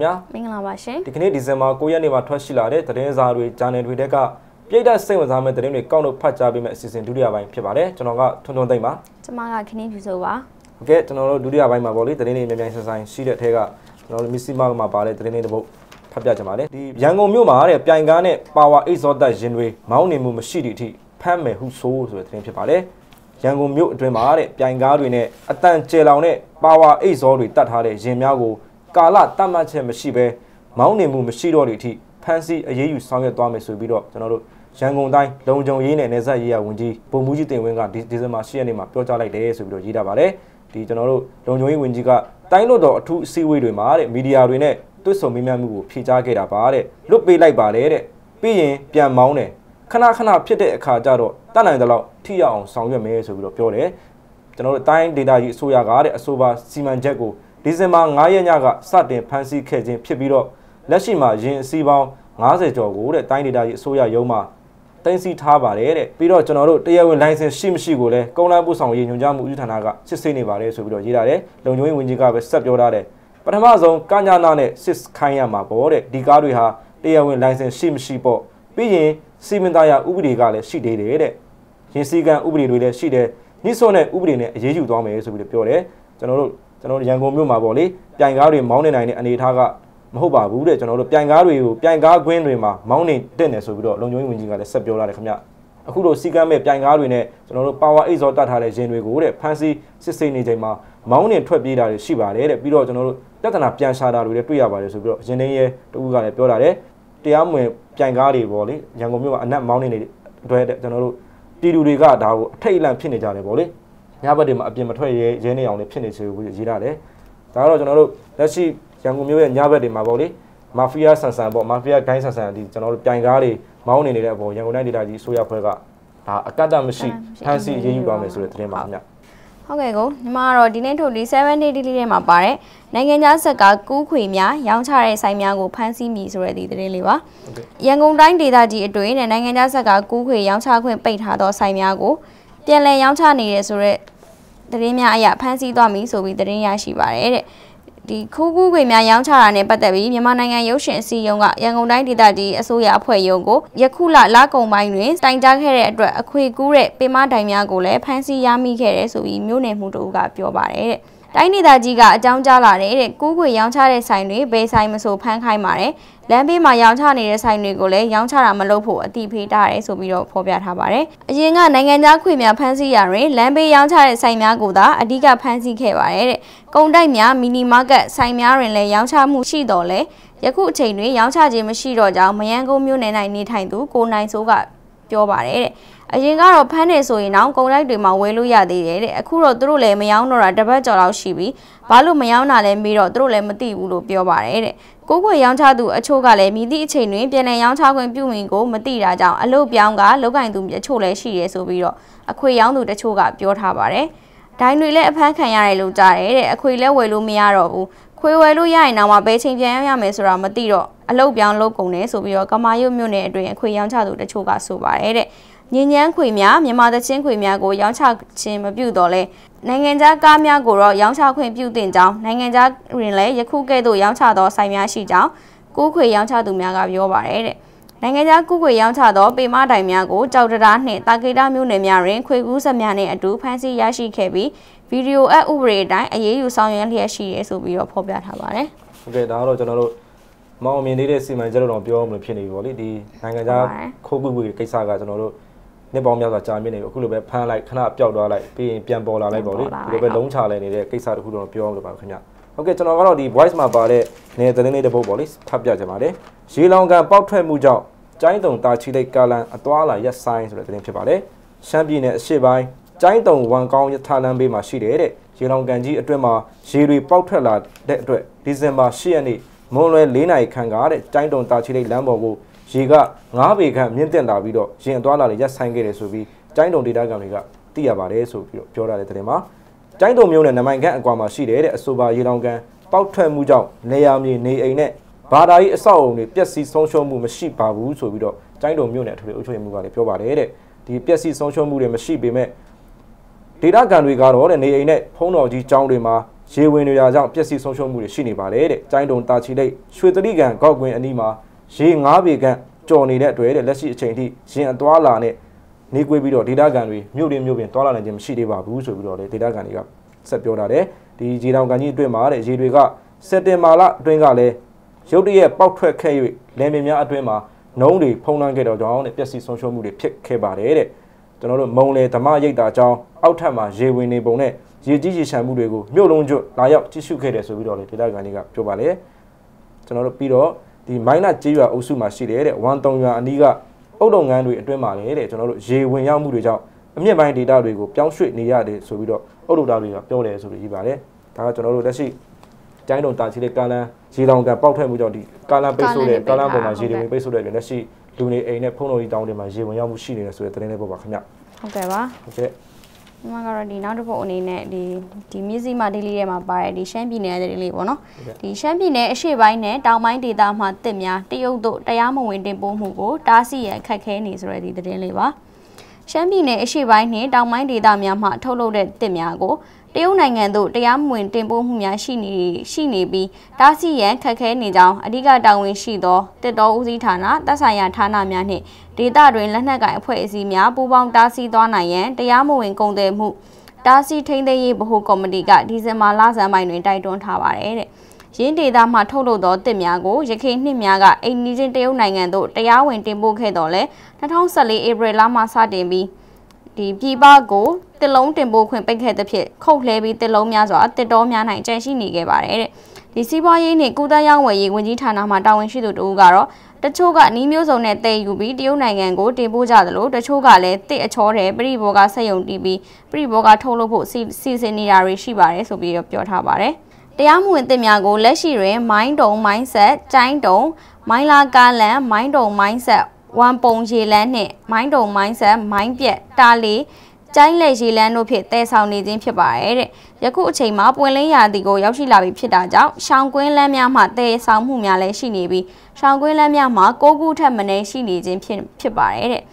္ဂလာပါခင်ဗျာမင်္ဂလာပါရှင်ဒီကနေ့ဒီဇင်ဘာ9ရက်နေ့မှာထွက်ရှိလာတဲ့သတင်းစာတွေဂျာနယ်တွေတဲကပြည်သက်စိတ်ဝင်စားမဲ့သတင်းတွေကောက်လို့ဖတ်ကြားပေးမယ့်အစီအစဉ်ဒုတိယပိုင်းဖြစ်ပါတယ်ကျွန်တော်ကထွန်းထွန်းသိမ့်ပါကျမကခင်းဖြူဆိုပါဟုတ်ကဲ့ကျွန်တော်တို့ဒုတိယပိုင်းမှာပေါ့လေသတင်းတွေမြန်မြန်ဆန်ဆန်ရှိတဲ့အထက်ကကျွန်တော်တို့မစ္စည်းမာမှာပါတဲ့သတင်းတွေတစ်ပုဒ်ဖတ်ပြကြပါလေဒီရန်ကုန်မြို့မှာတဲ့ပြိုင်ကားနဲ့ပါဝါအိတ်ဇောတက်ရင်တွေမောင်းနေမှုမရှိသည့်အထိဖမ်းမယ်ဟုဆိုဆိုတဲ့သတင်းဖြစ်ပါတယ်ရန်ကုန်မြို့အတွင်းမှာတဲ့ပြိုင်ကားတွေနဲ့အတန်ကျယ်လောင်တဲ့ပါဝါအိတ်ဇောတွေတတ်ထားတဲ့ရင်များကို ကာလတတ်မှတ်ချက်မရှိဘဲမောင်းနေမှုမရှိတော့တဲ့အထိဖမ်းဆီးအရေးယူဆောင်ရွက်သွားမယ်ဆိုပြီးတော့ကျွန်တော်တို့ရန်ကုန်တိုင်းလုံခြုံရေးနဲ့နေဆက်ရေးရဝန်ကြီးဗိုလ်မှူးကြီးတင်ဝင်းကဒီဒီဇင်ဘာ10ရက်နေ့မှာပြောကြားလိုက်တယ်ဆိုပြီးတော့ရေးတာပါတယ်ဒီကျွန်တော်တို့လုံခြုံရေးဝန်ကြီးကတိုင်းလို့တော်အထူးအစည်းအဝေးတွေမှာတဲ့မီဒီယာတွေနဲ့တွတ်ဆုံမိမြမှုကိုဖြေကြားခဲ့တာပါတဲ့လွတ်ပေးလိုက်ပါတယ်တဲ့ပြီးရင်ပြန်မောင်းတယ်ခဏခဏဖြစ်တဲ့အခါကျတော့တတ်နိုင်တဲ့လောက်ထိရအောင်ဆောင်ရွက်မယ်ဆိုပြီးတော့ပြောတယ်ကျွန်တော်တို့တိုင်းဒေတာကြီးအစိုးရကတဲ့အဆိုပါစီမံချက်ကို ဒီဇင်ဘာ9ရက်ညကစတင်ဖန်ဆီးခဲ့ခြင်းဖြစ်ပြီးတော့လက်ရှိမှာရင်အစည်းပေါင်း90ကျော်ကိုတဲ့တိုင်းဒေတာကြီးအစိုးရရုံးမှာတင်စီထားပါတယ်တဲ့ပြီးတော့ကျွန်တော်တို့တရားဝင်လိုင်စင်ရှိမရှိကိုလည်းကုန်းလန်းပို့ဆောင်ရေးညွှန်ကြားမှုဦးဌာနကစစ်ဆေးနေပါတယ်ဆိုပြီးတော့ရေးထားတယ်လုံခြုံရေးဝန်ကြီးကပဲဆက်ပြောထားတယ်ပထမဆုံးကညာနာနဲ့စစ်ခိုင်းရမှာပေါ့တဲ့ဒီကားတွေဟာတရားဝင်လိုင်စင်ရှိမရှိပေါ့ပြီးရင်စီမံသားရဥပဒေကလည်းရှိသေးတယ်တဲ့ရင်စည်းကမ်းဥပဒေတွေလည်းရှိတယ်ညှိစွန်းတဲ့ဥပဒေနဲ့အရေးယူသွားမယ်ဆိုပြီးတော့ပြောတယ်ကျွန်တော်တို့ ကျွန်တော်တို့ရန်ကုန်မြို့မှာပေါ့လေပြိုင်ကားတွေမောင်းနေနိုင်တဲ့အနေအထားကမဟုတ်ပါဘူးတဲ့ကျွန်တော်တို့ပြိုင်ကားတွေကိုပြိုင်ကားကွင်းတွေမှာမောင်းနေတက်နေဆိုပြီးတော့လုံခြုံရေးဝန်ကြီးကလည်းဆက်ပြောလာတယ်ခင်ဗျအခုလိုစီကမ်းမဲ့ပြိုင်ကားတွေနဲ့ကျွန်တော်တို့ power 8ဇောတတ်ထားတဲ့ရင်တွေကိုတဲ့ဖန်စီစစ်ဆေးနေချိန်မှာမောင်းနေထွက်ပြေးတာတွေရှိပါတယ်တဲ့ပြီးတော့ကျွန်တော်တို့ပြဿနာပြန်ရှာတာတွေလည်းတွေ့ရပါတယ်ဆိုပြီးတော့ရင်တင်းရဲတူကလည်းပြောတာတယ်တရားမဝင်ပြိုင်ကားတွေပေါ့လေရန်ကုန်မြို့ကအနက်မောင်းနေတဲ့အတွက်ကျွန်တော်တို့ပြည်သူတွေကဒါကိုအထိတ်အလန့်ဖြစ်နေကြတယ်ပေါ့လေ ညဘက်တွေမှာအပြင်မထွက်ရဲရဲနေအောင်လည်းဖြစ်နေချေကိုရေးထားတယ်ဒါကတော့ကျွန်တော်တို့လက်ရှိရန်ကုန်မြို့ရဲ့ညဘက်တွေမှာပေါ့လေမာဖီးယားဆန်ဆန်ပေါ့မာဖီးယားဂိုင်းဆန်ဆန်ဒီကျွန်တော်တို့ပြိုင်ကားတွေမောင်းနေနေတဲ့အပေါ်ရန်ကုန်တိုင်းဒေသကြီးအစိုးရဖွဲ့ကဒါအကန့်အသတ်မရှိဖန်စီရေးယူသွားမယ်ဆိုတဲ့သတင်းပါခင်ဗျဟုတ်ကဲ့ကိုညီမကတော့ဒီနေ့ထုတ်ဒီ7 day daily ထဲမှာပါတဲ့နိုင်ငံခြားဇက်ကကူးခွေများရောင်းချတဲ့ဆိုင်များကိုဖမ်းဆီးမိဆိုတဲ့ဒီသတင်းလေးပါရန်ကုန်တိုင်းဒေသကြီးအတွင်းနဲ့နိုင်ငံခြားဇက်ကကူးခွေရောင်းချခွင့်ပိတ်ထားသောဆိုင်များကိုပြန်လည်ရောင်းချနေရဆိုတဲ့ သတင်းများအရဖမ်းဆီးသွားပြီဆိုပြီးသတင်းရရှိပါတယ်တဲ့ဒီခိုးကူးခွေများရောင်းချတာနဲ့ပတ်သက်ပြီးမြန်မာနိုင်ငံရုပ်ရှင်အစည်းအရုံးကရန်ကုန်တိုင်းဒေသကြီးအစိုးရအဖွဲ့ရုံးကိုယခုလလကုံပိုင်းတွင်တိုင်ကြားခဲ့တဲ့အတွက်အခွေကူးတဲ့ပေမတိုင်များကိုလည်းဖမ်းဆီးရမိခဲ့တယ်ဆိုပြီးမြို့နယ်မှုတို့ကပြောပါတယ်တဲ့ တိုင်းဒေသကြီးကအကြောင်းကြားလာတဲ့တဲ့ကူးခွေရောင်းချတဲ့ဆိုင်တွေဘယ်ဆိုင်မဆိုဖမ်းခိုင်းပါတယ်လမ်းဘေးမှာရောင်းချနေတဲ့ဆိုင်တွေကိုလည်းရောင်းချတာမလုပ်ဖို့အတိဖေးထားတယ်ဆိုပြီးတော့ဖော်ပြထားပါတယ်အရင်ကနိုင်ငံသားခွေများဖမ်းဆီးရရင်လမ်းဘေးရောင်းချတဲ့ဆိုင်များကိုသာအဓိကဖမ်းဆီးခဲ့ပါတယ်တဲ့ကုန်တိုက်များမီနီမားကတ်ဆိုင်များတွင်လည်းရောင်းချမှုရှိတော်လဲယခုအချိန်တွင်ရောင်းချခြင်းမရှိတော့ကြောင်းမယန်းကုန်းမြို့နယ်၌နေထိုင်သူကိုနိုင်စိုးက ပြောပါတယ်တဲ့အရင်ကတော့ဖမ်းနေဆိုရင်တော့ကုန်တိုက်တွေမှာဝယ်လို့ရသေးတယ်တဲ့အခုတော့သူတို့လည်းမယောင်းတော့တာတစ်ပတ်ကျော်လောက်ရှိပြီဘာလို့မယောင်းတာလဲမေးတော့သူတို့လည်းမသိဘူးလို့ပြောပါတယ်တဲ့ကိုကိုရောင်းချသူအချို့ကလည်းမိသည့်အချိန်တွင်ပြန်လည်ရောင်းချခွင့်ပြုဝင်ကိုမသိတာကြောင့်အလုတ်ပြောင်းကလောက်ကင်သူအချို့လည်းရှိရဲဆိုပြီးတော့အခွေရောင်းသူတချို့ကပြောထားပါတယ်ဒိုင်းတွေလည်းအဖမ်းခံရတယ်လို့ကြားတယ်တဲ့အခွေလည်းဝယ်လို့မရတော့ဘူး ခွေဝယ်လို့ရရင်တော့မှဘယ်ချိန်ပြန်ရမယ်ဆိုတာမသိတော့အလုတ်ပြောင်းလုတ်ကုန်တယ်ဆိုပြီးတော့ကမာရွတ်မြို့နယ်အတွင်းအခွေရောင်းချသူတချို့ကဆိုပါတယ်တဲ့ညဉ့်ညမ်းခွေများမြန်မာသချင်းခွေများကိုရောင်းချခြင်းမပြုတော့လဲနိုင်ငံခြားကားများကိုတော့ရောင်းချခွင့်ပြုတင်ကြောင်းနိုင်ငံခြားတွင်လည်းယခုကဲ့သို့ရောင်းချသောဆိုင်များရှိကြောင်းကူးခွေရောင်းချသူများကပြောပါတယ်တဲ့နိုင်ငံခြားကူးခွေရောင်းချသောပေမတိုင်များကိုကြောက်တရားနှင့်တာကေတာမျိုးနယ်များတွင်ခွေကူးဆက်များနှင့်အတူဖမ်းဆီးရရှိခဲ့ပြီး ဗီဒီယိုအပ်ဥပဒေအတိုင်းအရေးယူဆောင်ရွက်လျက်ရှိရဲဆိုပြီးတော့ဖော်ပြထားပါတယ်ဟုတ်ကဲ့ဒါကတော့ကျွန်တော်တို့မောင်အမြင်နေတဲ့စီမံချက်တော့ပြောမလို့ဖြစ်နေပြီဗောလေဒီနိုင်ငံခြားခိုးကူးကူကိစ္စကကျွန်တော်တို့နှစ်ပေါင်းများစွာကြာမြင့်နေပြီအခုလိုပဲဖမ်းလိုက်ခဏပျောက်သွားလိုက်ပြီးရင်ပြန်ပေါ်လာလိုက်ဗောလေဒီလိုပဲလုံးချလိုက်နေတဲ့ကိစ္စတခုတော့ပြောမလို့ပါခင်ဗျဟုတ်ကဲ့ကျွန်တော်ကတော့ဒီ voice မှာပါတဲ့နေသတင်းလေးတစ်ပုဒ်ဗောလေဖတ်ပြကြပါမယ်ရေလောင်ကန်ပေါက်ထွက်မှုကြောင့်ကျိုင်းတုံတာချီလိုက်ကာလန်အသွာလာရက်ဆိုင်ဆိုတဲ့သတင်းဖြစ်ပါတယ်ရှမ်းပြည်နယ်အရှေ့ပိုင်း ကျိုင်းတုံဝန်ကောင်းရထားလမ်းဘေးမှာရှိတယ်တဲ့ရေလောင်ကန်ကြီးအတွင်းမှာရေတွေပေါက်ထွက်လာတဲ့အတွက်ဒီဇင်ဘာ10ရက်နေ့မွန်လွယ်၄နိုင်ခန့်ကတဲ့ကျိုင်းတုံတာချီလိုက်လမ်းပေါ်ကိုရေက9ပေခန့်မြင့်တက်လာပြီးတော့ရင်အသွားလာတွေရက်ဆိုင်ခဲ့တယ်ဆိုပြီးကျိုင်းတုံဒေတာကန်တွေကသိရပါတယ်ဆိုပြီးတော့ပြောထားတဲ့တဲ့မှာကျိုင်းတုံမျိုးနဲ့နမိုင်ခန့်အကွာမှာရှိတယ်တဲ့အဆိုပါရေလောင်ကန်ပေါက်ထွက်မှုကြောင့်နေရာမြေနေအိမ်နဲ့ဘာသာရေးအဆောက်အုံတွေပျက်စီးဆုံးရှုံးမှုမရှိပါဘူးဆိုပြီးတော့ကျိုင်းတုံမျိုးနဲ့အထူးအုပ်ချုပ်ရေးမှုကလည်းပြောပါတယ်တဲ့ဒီပျက်စီးဆုံးရှုံးမှုတွေမရှိပေမဲ့ ဒေတာကန်တွေကတော့တဲ့နေအိမ်နဲ့ဖုံးတော်ကြီးကျောင်းတွေမှာရေဝင်တွေရာကြောင့်ပျက်စီးဆုံးရှုံးမှုတွေရှိနေပါတယ်တဲ့။ကျိုင်းတုံတာချီလိတ်ရွှေတရိကန်ကောက်ကွင်းအနီးမှာရေ9ပေခန့်ကြော်နေတဲ့အတွက်တဲ့လက်ရှိအချိန်ထိရင်အသွားလာနဲ့နေကွေးပြီးတော့ဒေတာကန်တွေမြို့တွေမြို့ပြင်သွားလာနိုင်ခြင်းမရှိသေးပါဘူးဆိုပြီးတော့လေဒေတာကန်တွေကဆက်ပြောတာတယ်ဒီရေတောင်ကန်ကြီးအတွင်းမှာတဲ့ရေတွေကစက်တင်ဘာလအတွင်းကလည်းရုတ်တရက်ပေါက်ထွက်ခဲ့၍လယ်မြေများအတွင်းမှာနှုံးတွေဖုံးလွှမ်းခဲ့တော့ကြောင်းတဲ့ပျက်စီးဆုံးရှုံးမှုတွေဖြစ်ခဲ့ပါတယ်တဲ့ ကျွန်တော်တို့မုံလေဓမ္မရိပ်တာကြောင်းအောက်ထပ်မှာရေဝင်နေပုံနဲ့ရေကြီးရေရှမ်းမှုတွေကိုမြို့လုံးကျွတ်လာရောက်ကြည့်ရှုခဲ့တယ်ဆိုပြီးတော့လေဒေတာကန်တွေကပြောပါလေကျွန်တော်တို့ပြီးတော့ဒီမိုင်းနာကြေးရွာအုပ်စုမှာရှိတယ်တဲ့ဝန်တုံရွာအနီးကအုတ်တုံငန်းတွေအတွင်းမှာလေတဲ့ကျွန်တော်တို့ရေဝင်ရောက်မှုတွေကြောင့်အမြင့်ပိုင်းဒေတာတွေကိုပြောင်းရွှေ့နေရတယ်ဆိုပြီးတော့အုတ်တုံသားတွေကပြောတယ်ဆိုပြီးရေးပါတယ်ဒါကကျွန်တော်တို့လက်ရှိကျိုင်းတုံတာချီတဲ့ကာလန်ရေတောင်ကန်ပေါက်ထွက်မှုကြောင့်ဒီကာလန်ပိတ်ဆို့တဲ့ကာလန်ပေါ်မှာရေတွေဝင်ပိတ်ဆို့တဲ့လက်ရှိ လူနေအိမ်နဲ့ဖုံးတော်ကြီးတောင်းတွေမှာရေဝင်ရောက်မှုရှိနေတယ်ဆိုတဲ့သတင်းလေးပေါ်ပါခင်ဗျဟုတ်ကဲ့ပါဟုတ်ကဲ့ဒီမှာကတော့ဒီနောက်တစ်ပုတ်အနေနဲ့ဒီဒီမြစ်စီမာဒေလီထဲမှာပါတဲ့ဒီရှမ်းပြည်နယ်ဒေလီပေါ့နော်ဒီရှမ်းပြည်နယ်အရှေ့ပိုင်းနဲ့တောင်ပိုင်းဒေသမှာတစ်များတရုတ်တို့တရားမဝင်တင်ပို့မှုကိုတားဆီးရန်ခက်ခဲနေဆိုတဲ့ဒီသတင်းလေးပါ ရှမ်းပြည်နယ်အရှေ့ပိုင်းနဲ့တောင်ပိုင်းဒေသများမှာထုတ်လုပ်တဲ့တစ်များကိုတရုတ်နိုင်ငံသို့တရားမဝင်တင်ပို့မှုများရှိနေရှိနေပြီးတားဆီးရန်ခက်ခဲနေကြောင်းအဓိကတာဝန်ရှိသောတစ်တော်ဦးစီးဌာနတပ်ဆိုင်ရာဌာနများနှင့်ဒေသတွင်လက်နက်ကိုင်အဖွဲ့အစည်းများပူးပေါင်းတားဆီးသွားနိုင်ရန်တရားမဝင်ကုန်သွယ်မှုတားဆီးထိန်းသိမ်းရေးဗဟိုကော်မတီကဒီဇင်ဘာလဆန်းပိုင်းတွင်တိုက်တွန်းထားပါတယ်တဲ့ ရင်းဒေသမှထုတ်လုပ်သောတစ်များကိုရခိုင်နှစ်များကအိန္ဒိချင်းတရုတ်နိုင်ငံသို့တရားဝင်တင်ပို့ခဲ့တော်လဲ2014ဧပြီလမှစတင်ပြီးဒီပြည်ပကိုတစ်လုံးတင်ပို့ခွင့်ပိတ်ခဲ့သဖြင့်ခုတ်လှဲပြီးတစ်လုံးများစွာတစ်တော်များနိုင်ကျန်ရှိနေခဲ့ပါတယ်တဲ့ဒီစီးပွားရေးနှင့်ကုသရေးဝယ်ရေးဝန်ကြီးဌာနမှတာဝန်ရှိသူတို့ကတော့တချို့ကနီးမျိုးစုံနဲ့တည်ယူပြီးတရုတ်နိုင်ငံကိုတင်ပို့ကြသလိုတချို့ကလည်းတစ်အချောတဲ့ပြိဘောကဆက်ယုံတီးပြီးပြိဘောကထုတ်လုပ်ဖို့စီစဉ်နေတာတွေရှိပါတယ်ဆိုပြီးတော့ပြောထားပါတယ် တရားမဝင်တစ်များကိုလက်ရှိတွင် မိုင်းတုံမိုင်းဆက်ကျိုင်းတုံမိုင်းလာကားလန်မိုင်းတုံမိုင်းဆက်ဝမ်ပုံရေလန်းနှင့်မိုင်းတုံမိုင်းဆက်မိုင်းပြက်တာလီကျိုင်းလေရေလန်းတို့ဖြင့်တည်ဆောင်နေခြင်းဖြစ်ပါတယ်တဲ့ယခုအချိန်မှာပွင့်လင်းရာသီကိုရောက်ရှိလာပြီဖြစ်တာကြောင့်ရှောင်းကွင်းလမ်းများမှတည်ဆောင်မှုများလည်းရှိနေပြီးရှောင်းကွင်းလမ်းများမှာကိုကူထက်မနည်းရှိနေခြင်းဖြစ်ဖြစ်ပါတယ်တဲ့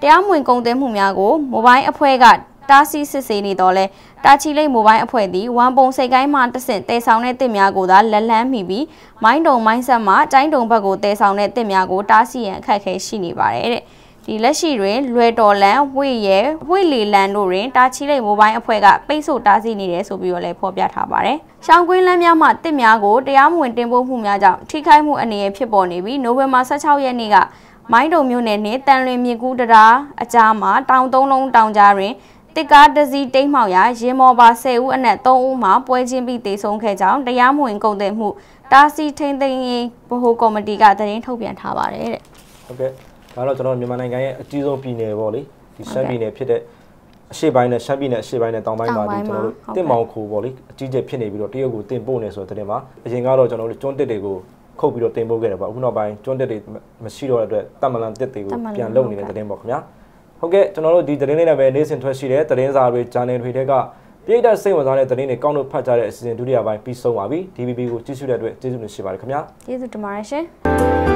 တရားမဝင်ကုန်သွယ်မှုများကိုမိုဘိုင်းအဖွဲ့က တားဆီးစစ်ဆေးနေတော့လဲတာချီလိတ်မိုဘိုင်းအဖွဲ့သည်ဝမ်ပုံစိတ်ကိုင်းမှတဆင့်တဲဆောင်တဲ့တစ်များကိုသာလက်လန်းမိပြီးမိုင်းတုံမိုင်းဆက်မှကျိုင်းတုံဘက်ကိုတဲဆောင်တဲ့တစ်များကိုတားဆီးရန်အခက်အခဲရှိနေပါတယ်တဲ့ဒီလက်ရှိတွင်လွယ်တော်လန်ဝိရဲဝိလီလန်တို့တွင်တာချီလိတ်မိုဘိုင်းအဖွဲ့ကပိတ်ဆို့တားဆီးနေတယ်ဆိုပြီးတော့လည်းဖော်ပြထားပါတယ်။ရှောင်းကွင်းလမ်းများမှတစ်များကိုတရားမဝင်တင်ပို့မှုများကြောင့်ထိခိုက်မှုအနေနဲ့ဖြစ်ပေါ်နေပြီးနိုဝင်ဘာ16ရက်နေ့ကမိုင်းတုံမြို့နယ်နှင့်တန်လွင်မြစ်ကူးတရားအကြားမှာတောင်သုံးလုံးတောင်ကြားတွင် တစ်ကားတစည်းတိတ်မှောက်ရာရင်မော်ပါ10ဦးအနက်3ဦးမှပွဲချင်းပြီးတေဆုံးခဲ့ကြောင်းတရားမဝင်ကုန်သွယ်မှုတာစီထိန်သိမ်းရေးဗဟိုကော်မတီကသတင်းထုတ်ပြန်ထားပါတယ်တဲ့ဟုတ်ကဲ့ဒါတော့ကျွန်တော်မြန်မာနိုင်ငံရဲ့အကြီးဆုံးပြည်နယ်ပေါ့လေဒီရှမ်းပြည်နယ်ဖြစ်တဲ့အရှေ့ပိုင်းနဲ့ရှမ်းပြည်နယ်အရှေ့ပိုင်းနဲ့တောင်ပိုင်းမှာဒီကျွန်တော်တို့တင့်မောင်ခိုပေါ့လေအကြီးကျယ်ဖြစ်နေပြီးတော့တရုတ်ကိုတင်ပို့နေဆိုတဲ့တဲ့မှာအရင်ကတော့ကျွန်တော်တို့ကျွန်းတစ်တွေကိုခုတ်ပြီးတော့တင်ပို့ခဲ့တယ်ပေါ့အခုနောက်ပိုင်းကျွန်းတစ်တွေမရှိတော့တဲ့အတွက်တမလန်တစ်တွေကိုပြန်လုပ်နေတဲ့တဲ့ပေါ့ခင်ဗျာ ဟုတ်ကဲ့ကျွန်တော်တို့ဒီသတင်းလေးနဲ့ပဲနေ့စဉ်ထွက်ရှိတဲ့သတင်းစာတွေဂျာနယ်တွေထဲကပြည်သက်စိတ်ဝင်စားတဲ့သတင်းတွေကောက်လို့ဖတ်ကြတဲ့အစီအစဉ်ဒုတိယပိုင်းပြီးဆုံးပါပြီ DVB ကိုကြည့်ရှုတဲ့အတွက်ကျေးဇူးတင်ရှိပါတယ်ခင်ဗျာကျေးဇူးတင်ပါတယ်ရှင်